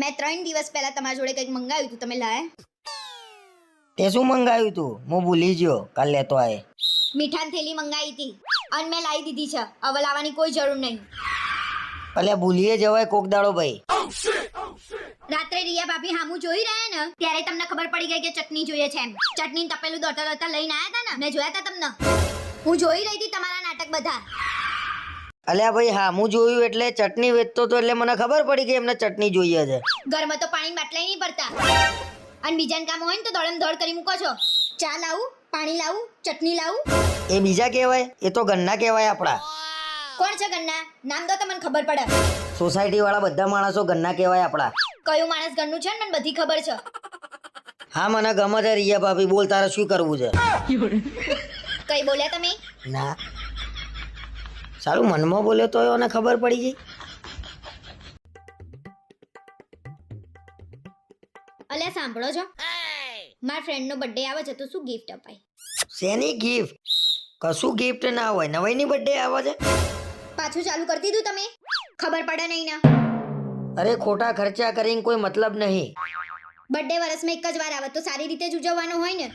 મેં ત્રણ દિવસ પહેલા તમારા જોડે કંઈક મંગાવ્યું હતું તમે લાયા? તે શું મંગાવ્યું તું? હું ભૂલી ગયો. કાલ લેતો આય. મીઠાની થેલી મંગાવી હતી અને મેં લાવી દીધી છે. હવે લાવવાની કોઈ જરૂર નહીં. અલે ભૂલીએ જવાય કોક દાડો ભાઈ. રાત્રે રિયા ભાભી હામુ જોઈ રહ્યા ને ત્યારે તમને ખબર પડી ગઈ કે ચટણી જોઈએ છે એમ. ચટણી તપેલું દોટા દોટા લઈને આયા હતા ને? મેં જોયા હતા તમને? હું જોઈ રહી હતી તમારા નાટક બધા. અલ્યા ભાઈ હા હું જોયું એટલે ચટણી વેચતો તો એટલે મને ખબર પડી કે એમને ચટણી જોઈએ છે. ઘરમાં તો પાણી બાટલાય નહીં ભરતા. અને બીજાને કામ હોય ને તો દોડમ દોડ કરી મૂકો છો. ચા લાવું પાણી લાવું ચટણી લાવું. એ બીજા કહેવાય? એ તો ગન્ના કહેવાય આપણા. કોણ છે ગન્ના? નામ તો મને ખબર પડે. સોસાયટી વાળા બધા માણસો ગન્ના કહેવાય આપણા. કયું માણસ ગન્નું છે ને મને બધી ખબર છે. હા મને ગમે છે રિયા ભાભી. બોલ તારે શું કરવું છે? કઈ બોલ્યા તમે? ના. સારું મનમાં બોલ્યો તો એને ખબર પડી ગઈ. અલ્યા સાંભળો છો મારા ફ્રેન્ડનો બર્થડે આવે છે તો શું ગિફ્ટ અપાય? શેની ગિફ્ટ કશું ગિફ્ટ ના હોય નવાઈની બર્થડે આવે છે? પાછું ચાલુ કરી દીધું તમે? ખબર પડે નહીં ના. અરે ખોટા ખર્ચા કરીને કોઈ મતલબ નહીં. બર્થડે વર્ષમાં એક જ વાર આવે તો સારી રીતે જ ઉજવવાનો હોય ને?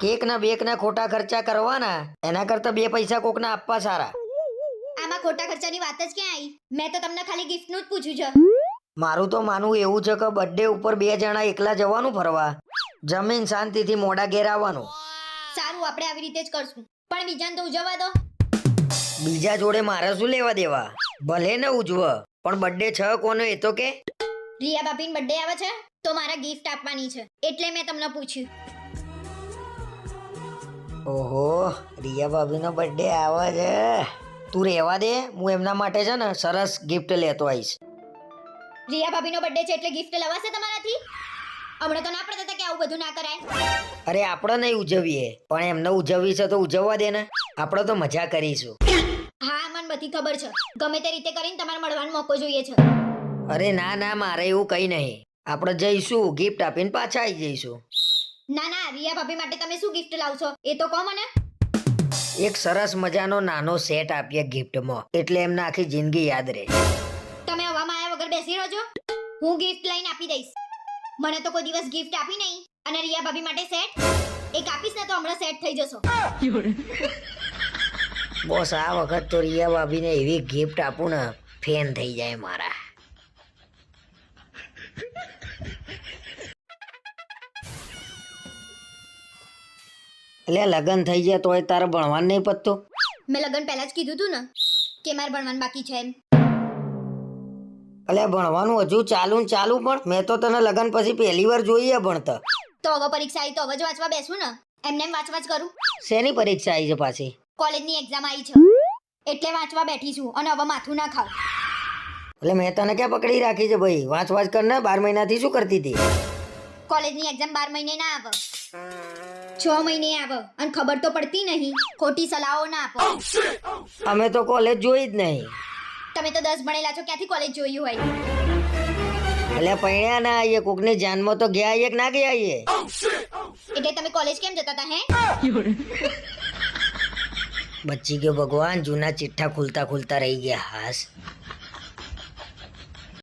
કેક ના બેક ના ખોટા ખર્ચા કરવાના એના કરતા બે પૈસા કોકના આપવા સારા. આમાં ખોટા ખર્ચાની વાત જ ક્યાં આવી મેં તો તમને ખાલી ગિફ્ટનું જ પૂછ્યું છે. મારું તો માનવું એવું છે કે બર્થડે ઉપર બે જણા એકલા જવાનું ફરવા. જમીન શાંતિથી મોડા ઘેર આવવાનું. સારું આપણે આવી રીતે જ કરશું. પણ બીજાને તો ઉજવવા દો. બીજા જોડે મારે શું લેવા દેવા? ભલે ને ઉજવ પણ બર્થડે છ કોનો એ તો કે? રિયા બાપીન બર્થડે આવે છે તો મારે ગિફ્ટ આપવાની છે. એટલે મેં તમને પૂછ્યું. ઓહો રિયા ભાભીનો બર્થડે આવે છે. તું રહેવા દે હું એમના માટે છે ને સરસ ગિફ્ટ લેતો આવીશ. રિયા ભાભીનો બર્થડે છે એટલે ગિફ્ટ લવાશે તમારાથી? હમણાં તો ના પડતા હતા કે આવું બધું ના કરાય. અરે આપણે નહીં ઉજવીએ પણ એમને ઉજવવી છે તો ઉજવવા દે ને. આપણે તો મજા કરીશું. હા મને બધી ખબર છે. ગમે તે રીતે કરીને તમારે મળવાનો મોકો જોઈએ છે. અરે ના ના મારે એવું કઈ નહીં. આપણે જઈશું ગિફ્ટ આપીને પાછા આવી જઈશું. ના ના રિયા ભાભી માટે તમે શું ગિફ્ટ લાવશો? એ તો કહો મને. એક સરસ મજાનો નાનો સેટ આપીએ ગિફ્ટમાં એટલે એમને આખી જિંદગી યાદ રહે. તમે હવામાં આવ્યા વગર બેસી રહેજો. હું ગિફ્ટ લઈને આપી દઈશ. મને તો કોઈ દિવસ ગિફ્ટ આપી નહીં. અને રિયા ભાભી માટે સેટ એક આપીશ ને તો હમણાં સેટ થઈ જશો. બોસ આ વખત તો રિયા ભાભીને એવી ગિફ્ટ આપું ને ફેન થઈ જાય મારા. એટલે લગ્ન થઈ જાય તોય તારે ભણવાનું નહીં પતતું? મેં લગન પહેલા જ કીધું તું ને કે મારે ભણવાનું બાકી છે એમ. એટલે ભણવાનું હજુ ચાલુ ને ચાલુ પણ મેં તો તને લગ્ન પછી પહેલી વાર જોઈએ ભણતર. તો હવે પરીક્ષા આવી તો હવે જ વાંચવા બેસું ને. એમને એમ વાંચવા જ કરું. શેની પરીક્ષા આવી છે પાછી? કોલેજની એક્ઝામ આવી છે. એટલે વાંચવા બેઠી છું અને હવે માથું ના ખાવ. એટલે મેં તને ક્યાં પકડી રાખી છે ભાઈ? વાંચવા જ કર ને બાર મહિનાથી શું કરતી હતી? કોલેજની એક્ઝામ બાર મહિને ના આવે. છ મહિને આવો. અને ખબર તો પડતી નહીં. ખોટી સલાહો ના આપો. અમે તો કોલેજ જોઈ જ નહીં. તમે તો દસ ભણેલા છો ક્યાંથી કોલેજ જોયું હોય? એટલે પૈણ્યા ના આવીએ. કોકની જાનમાં તો ગયા આવીએ કે ના ગયા આવીએ? એટલે તમે કોલેજ કેમ જતા હતા હે? બચી ગયો ભગવાન જૂના ચિઠ્ઠા ખુલતા ખુલતા રહી ગયા. હાસ.